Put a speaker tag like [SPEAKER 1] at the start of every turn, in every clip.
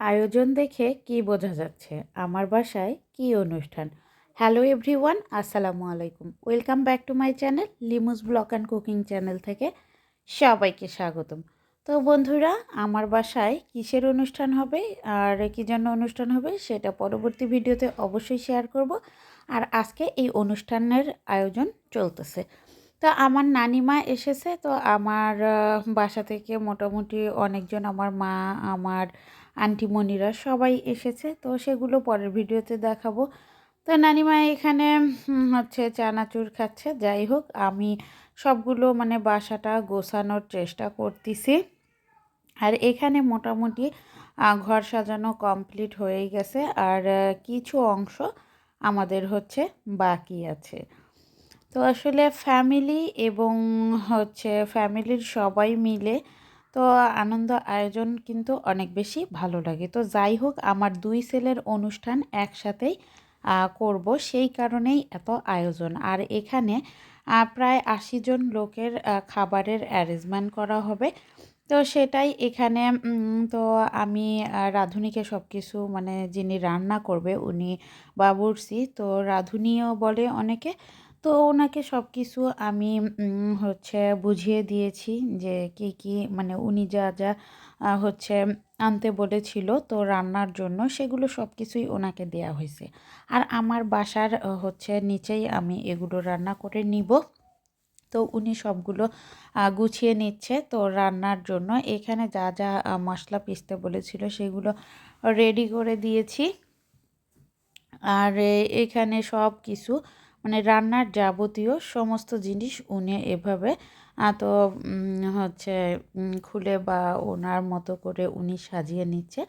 [SPEAKER 1] আয়োজন দেখে কি বোঝা যাচ্ছে? আমার বাসায় কি অনুষ্ঠান? হ্যালো এভরিওয়ান আসসালামু আলাইকুম। Welcome back to my channel লিমুস blog and cooking channel থেকে সবাইকে স্বাগতম। তো বন্ধুরা, আমার বাসায় কিসের অনুষ্ঠান হবে আর কী জন্য অনুষ্ঠান হবে সেটা পরবর্তী ভিডিওতে অবশ্যই শেয়ার করব। আর আজকে এই অনুষ্ঠানের আয়োজন চলতেছে। তো আমার নানিমা এসেছে, তো আমার বাসা থেকে মোটামুটি অনেকজন, আমার মা, আমার আন্টিমণিরা সবাই এসেছে, তো সেগুলো পরের ভিডিওতে দেখাবো। তো নানিমা এখানে হচ্ছে চানাচুর খাচ্ছে। যাই হোক, আমি সবগুলো মানে বাসাটা গোছানোর চেষ্টা করতেছি। আর এখানে মোটামুটি ঘর সাজানো কমপ্লিট হয়ে গেছে। আর কিছু অংশ আমাদের হচ্ছে বাকি আছে। তো আসলে ফ্যামিলি এবং হচ্ছে ফ্যামিলির সবাই মিলে তো আনন্দ আয়োজন কিন্তু অনেক বেশি ভালো লাগে। তো যাই হোক, আমার দুই ছেলের অনুষ্ঠান একসাথেই করব। সেই কারণেই এত আয়োজন। আর এখানে প্রায় আশি জন লোকের খাবারের অ্যারেঞ্জমেন্ট করা হবে। তো সেটাই এখানে তো আমি রাঁধুনিকে সব কিছু মানে যিনি রান্না করবে, উনি বাবুর্চি। তো রাঁধুনিও বলে অনেকে তো ওনাকে সব কিছু আমি হচ্ছে বুঝিয়ে দিয়েছি যে কি কি মানে উনি যা যা হচ্ছে আনতে বলেছিল তো রান্নার জন্য সেগুলো সব কিছুই ওনাকে দেয়া হয়েছে। আর আমার বাসার হচ্ছে নিচেই আমি এগুলো রান্না করে নিব। তো উনি সবগুলো গুছিয়ে নিচ্ছে তো রান্নার জন্য এখানে যা যা মশলা পিষতে বলেছিল সেগুলো রেডি করে দিয়েছি। আর এখানে সব কিছু মানে রান্নার যাবতীয় সমস্ত জিনিস উনি এভাবে তো হচ্ছে খুলে বা ওনার মতো করে উনি সাজিয়ে নিচ্ছে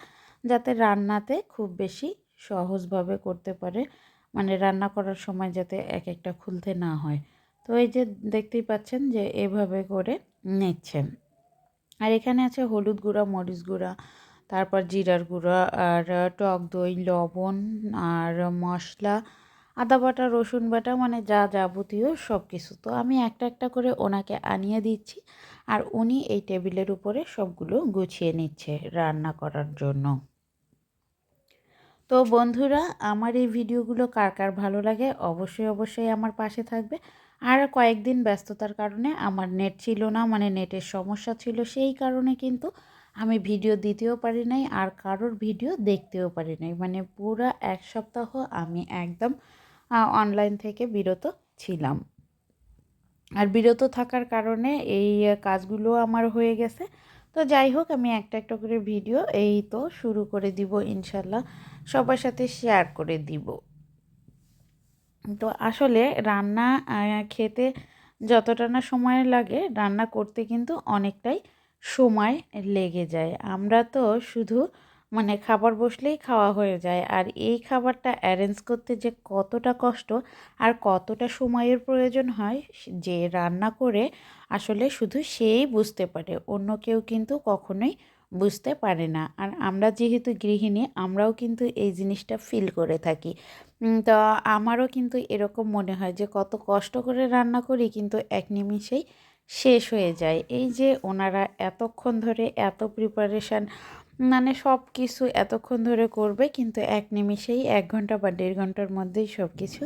[SPEAKER 1] যাতে রান্নাতে খুব বেশি সহজভাবে করতে পারে। মানে রান্না করার সময় যাতে এক একটা খুলতে না হয়। তো এই যে দেখতেই পাচ্ছেন যে এভাবে করে নিচ্ছেন আর এখানে আছে হলুদ গুঁড়া, মরিচ গুঁড়া, তারপর জিরার গুঁড়া, আর টক দই, লবণ, আর মশলা আদা বাটা, রসুন বাটা মানে যা যাবতীয় সব কিছু তো আমি একটা একটা করে ওনাকে আনিয়ে দিচ্ছি আর উনি এই টেবিলের উপরে সবগুলো গুছিয়ে নিচ্ছে রান্না করার জন্য। তো বন্ধুরা, আমার এই ভিডিওগুলো কার কার ভালো লাগে অবশ্যই অবশ্যই আমার পাশে থাকবে। আর কয়েকদিন ব্যস্ততার কারণে আমার নেট ছিল না মানে নেটের সমস্যা ছিল সেই কারণে কিন্তু আমি ভিডিও দিতেও পারি নাই আর কারোর ভিডিও দেখতেও পারি নাই। মানে পুরো এক সপ্তাহ আমি একদম অনলাইন থেকে বিরত ছিলাম। আর বিরত থাকার কারণে এই কাজগুলো আমার হয়ে গেছে। তো যাই হোক, আমি একটা একটা করে ভিডিও এই তো শুরু করে দিব ইনশাল্লাহ সবার সাথে শেয়ার করে দিব। তো আসলে রান্না খেতে যতটা না সময় লাগে, রান্না করতে কিন্তু অনেকটাই সময় লেগে যায়। আমরা তো শুধু মানে খাবার বসলেই খাওয়া হয়ে যায়। আর এই খাবারটা অ্যারেঞ্জ করতে যে কতটা কষ্ট আর কতটা সময়ের প্রয়োজন হয় যে রান্না করে আসলে শুধু সেই বুঝতে পারে। অন্য কেউ কিন্তু কখনোই বুঝতে পারে না। আর আমরা যেহেতু গৃহিণী, আমরাও কিন্তু এই জিনিসটা ফিল করে থাকি। তো আমারও কিন্তু এরকম মনে হয় যে কত কষ্ট করে রান্না করি কিন্তু এক নিমিষেই শেষ হয়ে যায়। এই যে ওনারা এতক্ষণ ধরে এত প্রিপারেশান মানে সব কিছু এতক্ষণ ধরে করবে, কিন্তু এক নিমিষেই, এক ঘণ্টা বা দেড় ঘণ্টার মধ্যেই সব কিছু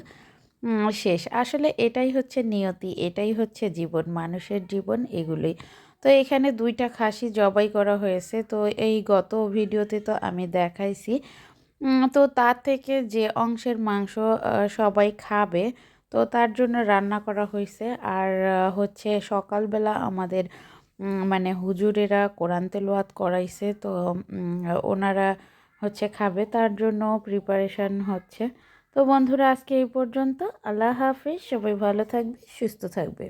[SPEAKER 1] শেষ। আসলে এটাই হচ্ছে নিয়তি, এটাই হচ্ছে জীবন, মানুষের জীবন এগুলোই। তো এখানে দুইটা খাসি জবাই করা হয়েছে, তো এই গত ভিডিওতে তো আমি দেখাইছি। তো তার থেকে যে অংশের মাংস সবাই খাবে, তো তার জন্য রান্না করা হয়েছে। আর হচ্ছে সকালবেলা আমাদের মানে হুজুরেরা কোরআন তেলোয়াত করাইছে, তো ওনারা হচ্ছে খাবে, তার জন্য প্রিপারেশান হচ্ছে। তো বন্ধুরা, আজকে এই পর্যন্ত। আল্লাহ হাফিজ, সবাই ভালো থাকবে, সুস্থ থাকবে।